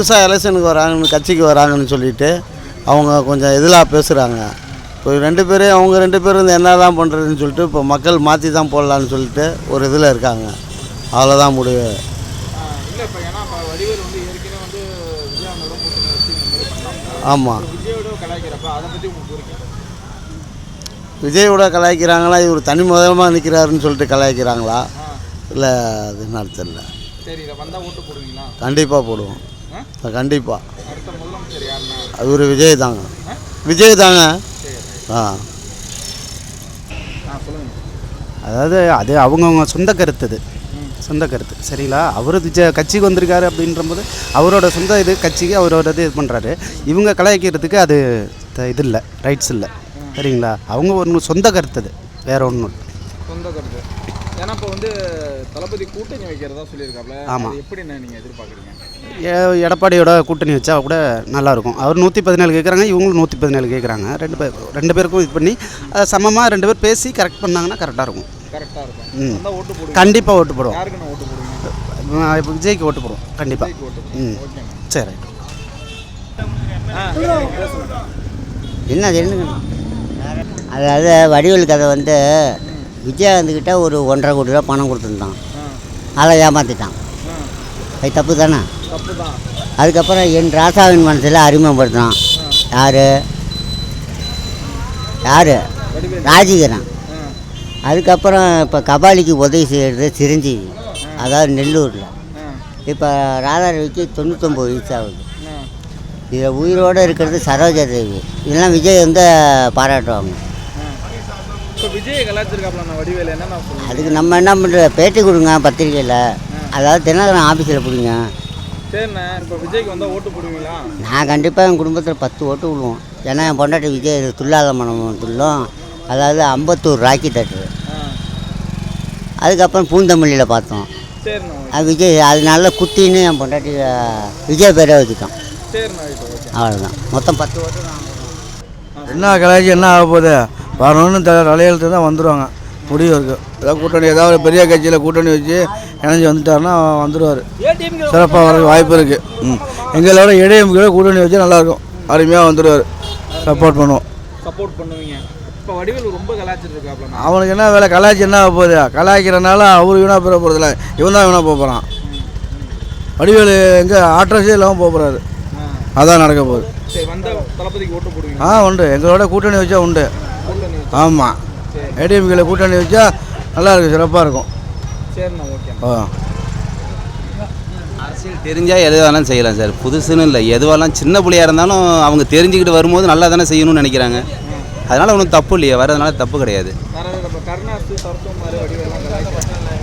புதுசாக எலெக்ஷனுக்கு வராங்கன்னு கட்சிக்கு வராங்கன்னு சொல்லிட்டு அவங்க கொஞ்சம் இதில் பேசுகிறாங்க இப்போ ரெண்டு பேரும் அவங்க ரெண்டு பேரும் வந்து என்ன தான் பண்ணுறதுன்னு சொல்லிட்டு இப்போ மக்கள் மாற்றி தான் போடலான்னு சொல்லிட்டு ஒரு இதில் இருக்காங்க. அவ்வளோதான் முடிவு. இந்த ஆமாம் விஜயோட கலாய்க்கிறாங்களா இவர் தனி முதலமாக நிற்கிறாருன்னு சொல்லிட்டு கலாய்க்கிறாங்களா? இல்லை அது ஓட்டு போடுவீங்களா? கண்டிப்பாக போடுவோம்? கண்டிப்பாக யாருன்னா? அவர் விஜய் தாங்க. விஜய் தாங்க. ஆ. அதாவது அது அவங்கவுங்க சொந்த கருத்து இது சொந்த கருத்து. சரிங்களா? அவர் கட்சிக்கு வந்திருக்காரு அப்படின்றபோது அவரோட சொந்த இது கட்சிக்கு அவரோட இது இது பண்ணுறாரு இவங்க கலாய்க்கிறதுக்கு அது இது இல்லை ரைட்ஸ் இல்லை. சரிங்களா? அவங்க ஒன்று சொந்த கருத்து அது. வேற ஒன்றும் சொந்த கருத்து. ஏன்னா இப்போ வந்து தளபதி கூட்டணி வைக்கிறதா சொல்லியிருக்காப்ல. ஆமா. அது எப்படிண்ணே நீங்கள் எதிர்பார்க்குறீங்க? எடப்பாடியோட கூட்டணி வச்சா கூட நல்லாயிருக்கும். அவர் நூற்றி பதினேழு கேட்குறாங்க இவங்களும் நூற்றி பதினேழு கேட்குறாங்க ரெண்டு பேர் ரெண்டு பேருக்கும் இது பண்ணி சமமாக ரெண்டு பேர் பேசி கரெக்ட் பண்ணாங்கன்னா கரெக்டாக இருக்கும். கரெக்டாக இருக்கும். ஓட்டு கண்டிப்பாக ஓட்டு போடுவோம். யாருக்கு நான் ஓட்டு போடுவீங்க? இப்போ விஜய்க்கு ஓட்டு போடுவோம். கண்டிப்பாக ம். சரி ரைட். என்ன தெரிஞ்சுக்கணும் அதாவது வடிவேல் கதை வந்து விஜயகாந்த்கிட்ட ஒரு ஒன்றரை கோடி ரூபா பணம் கொடுத்துருந்தான். அதை ஏமாற்றிட்டான் அது தப்பு தானே? அதுக்கப்புறம் என் ராசாவின் மனசில் அறிமுகப்படுத்தினான் யார்? யார்? ராஜிகரன். அதுக்கப்புறம் இப்போ கபாலிக்கு உதவி செய்கிறது சிரஞ்சீவி. அதாவது நெல்லூரில். இப்போ ராதாரவிக்கு தொண்ணூத்தொம்பது வயசு ஆகுது. இதில் உயிரோடு இருக்கிறது சரோஜா தேவி. இதெல்லாம் விஜய் வந்து பாராட்டுவாங்க. விஜய் கலாச்சிருக்காப்ல வடிவேல்? என்ன அதுக்கு நம்ம என்ன பண்ணுற பேட்டி கொடுங்க பத்திரிக்கையில் அதாவது தினகரன் ஆஃபீஸில் பிடிங்க சரிண்ணே இப்போ விஜய்க்கு வந்தால் ஓட்டு போடுவீங்களா? நான் கண்டிப்பாக என் குடும்பத்தில் பத்து ஓட்டு விடுவோம். ஏன்னா என் பொண்டாட்டி விஜய் துல்லாத மனம் துள்ளும் அதாவது அம்பத்தூர் ராக்கி தேட்டரு அதுக்கப்புறம் பூந்தமல்லியில் பார்த்தோம். சரிண்ணா விஜய் அதனால குத்தின்னு என் பொண்டாட்டி விஜய் பேரே வச்சுட்டோம் சரிண்ணா அவ்வளோதான் மொத்தம் பத்து ஓட்டு. என்ன கலாச்சி என்ன ஆக போகுது? வரணும்னு த தலையெழுத்து தான் வந்துடுவாங்க முடிவு இருக்கு. ஏதாவது கூட்டணி ஏதாவது பெரிய கட்சியில் கூட்டணி வச்சு இணைஞ்சு வந்துட்டாருன்னா வந்துடுவார் சிறப்பாக வர வாய்ப்பு இருக்குது ம். எங்களோட இடையமுக கூட்டணி வச்சு நல்லாயிருக்கும் அருமையாக வந்துடுவார் சப்போர்ட் பண்ணுவோம். சப்போர்ட் பண்ணுவீங்க. அவனுக்கு என்ன வேலை? கலாச்சி என்ன போகுது? கலாய்க்கிறனால அவர் வீணாக பெற போகிறதில்ல இவன் தான் வீணாக போக போகிறான் வடிவேலு எங்கே ஆட்ரஸே இல்லாமல் போக போகிறாரு அதான் நடக்க போகுது. ஆ உண்டு. எங்களோட கூட்டணி வச்சா உண்டு. ஆமாம் ஏடிஎம்கில் கூட்டணி வச்சா நல்லா இருக்கும் சிறப்பாக இருக்கும். சரிண்ணா ஓகே ஆ. அரசியல் தெரிஞ்சால் எது வேணாலும் செய்யலாம் சார். புதுசுன்னு இல்லை. எதுவெல்லாம் சின்ன பிள்ளையா இருந்தாலும் அவங்க தெரிஞ்சுக்கிட்டு வரும்போது நல்லா தானே செய்யணும்னு நினைக்கிறாங்க. அதனால் ஒன்றும் தப்பு இல்லையே. வரதுனால தப்பு கிடையாது.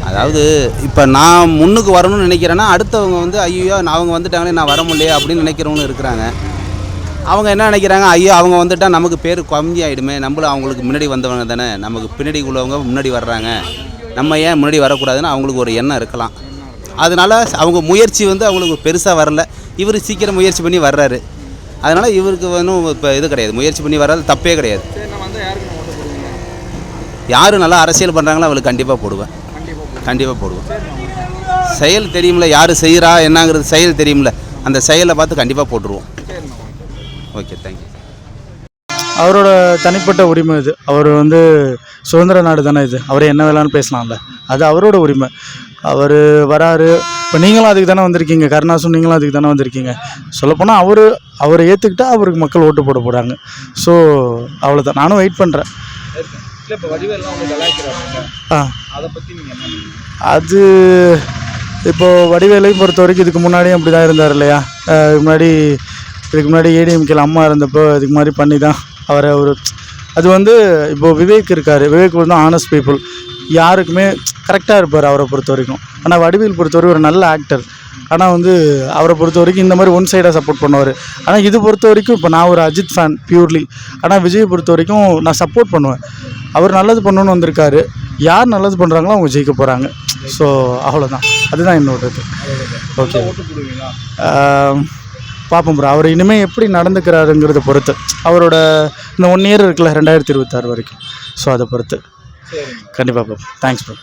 அதாவது இப்போ நான் முன்னுக்கு வரணும்னு நினைக்கிறேன்னா அடுத்தவங்க வந்து ஐயோ நான் அவங்க வந்துட்டாங்களே நான் வர முடியலையே அப்படின்னு நினைக்கிறவங்க இருக்கிறாங்க. அவங்க என்ன நினைக்கிறாங்க? ஐயோ அவங்க வந்துட்டால் நமக்கு பேர் கம்மி ஆகிடுமே நம்மளும் அவங்களுக்கு முன்னாடி வந்தவங்க தானே. நமக்கு பின்னாடி உள்ளவங்க முன்னாடி வர்றாங்க. நம்ம ஏன் முன்னாடி வரக்கூடாதுன்னு அவங்களுக்கு ஒரு எண்ணம் இருக்கலாம். அதனால் அவங்க முயற்சி வந்து அவங்களுக்கு பெருசாக வரல. இவர் சீக்கிரம் முயற்சி பண்ணி வர்றாரு. அதனால் இவருக்கு ஒன்றும் இப்போ இது கிடையாது. முயற்சி பண்ணி வர்றது தப்பே கிடையாது. யார் நல்லா அரசியல் பண்ணுறாங்களோ அவளுக்கு கண்டிப்பாக போடுவேன். கண்டிப்பாக போடுவேன். செயல் தெரியும்ல யார் செய்கிறா என்னங்கிறது செயல் தெரியும்ல. அந்த செயலை பார்த்து கண்டிப்பாக போட்டுருவோம். ஓகே தேங்க்யூ அவரோட தனிப்பட்ட உரிமை இது. அவர் வந்து சுதந்திர நாடு தானே இது? அவர் என்ன வேலைன்னு பேசலாம்ல. அது அவரோட உரிமை. அவர் வராரு. இப்போ நீங்களும் அதுக்கு தானே வந்திருக்கீங்க. கருணாசும் நீங்களும் அதுக்கு தானே வந்திருக்கீங்க. சொல்லப்போனால் அவர் அவரை ஏற்றுக்கிட்டா அவருக்கு மக்கள் ஓட்டு போட போகிறாங்க ஸோ அவ்வளோதான் நானும் வெயிட் பண்ணுறேன் ஆ. அது இப்போது வடிவேலையும் பொறுத்த வரைக்கும் இதுக்கு முன்னாடியும் அப்படி தான் இருந்தார் இல்லையா? இதுக்கு முன்னாடி இதுக்கு முன்னாடி ஏடிஎம்கேல அம்மா இருந்தப்போ இதுக்கு மாதிரி பண்ணி தான் அவரை ஒரு அது வந்து இப்போ விவேக் இருக்கார். விவேக் வந்து ஆனஸ்ட் பீப்புள் யாருக்குமே கரெக்டாக இருப்பார் அவரை பொறுத்த வரைக்கும். ஆனால் வடிவேல் பொறுத்த வரைக்கும் ஒரு நல்ல ஆக்டர் ஆனால் வந்து அவரை பொறுத்த வரைக்கும் இந்த மாதிரி ஒன் சைடாக சப்போர்ட் பண்ணுவார். ஆனால் இது பொறுத்த வரைக்கும் இப்போ நான் ஒரு அஜித் ஃபேன் பியூர்லி ஆனால் விஜய் பொறுத்த வரைக்கும் நான் சப்போர்ட் பண்ணுவேன். அவர் நல்லது பண்ணணும்னு வந்திருக்காரு. யார் நல்லது பண்ணுறாங்களோ அவங்க ஜெயிக்க போகிறாங்க ஸோ அவ்வளோதான் அதுதான் என்னோட இது ஓகே பார்ப்போம் ப்ரோ அவர் இனிமேல் எப்படி நடந்துக்கிறாருங்கிறத பொறுத்து. அவரோட இந்த ஒன் இயர் இருக்குல்ல ரெண்டாயிரத்தி இருபத்தாறு வரைக்கும். ஸோ அதை பொறுத்து. கண்டிப்பாக பார்ப்போம் தேங்க்ஸ் ப்ரோ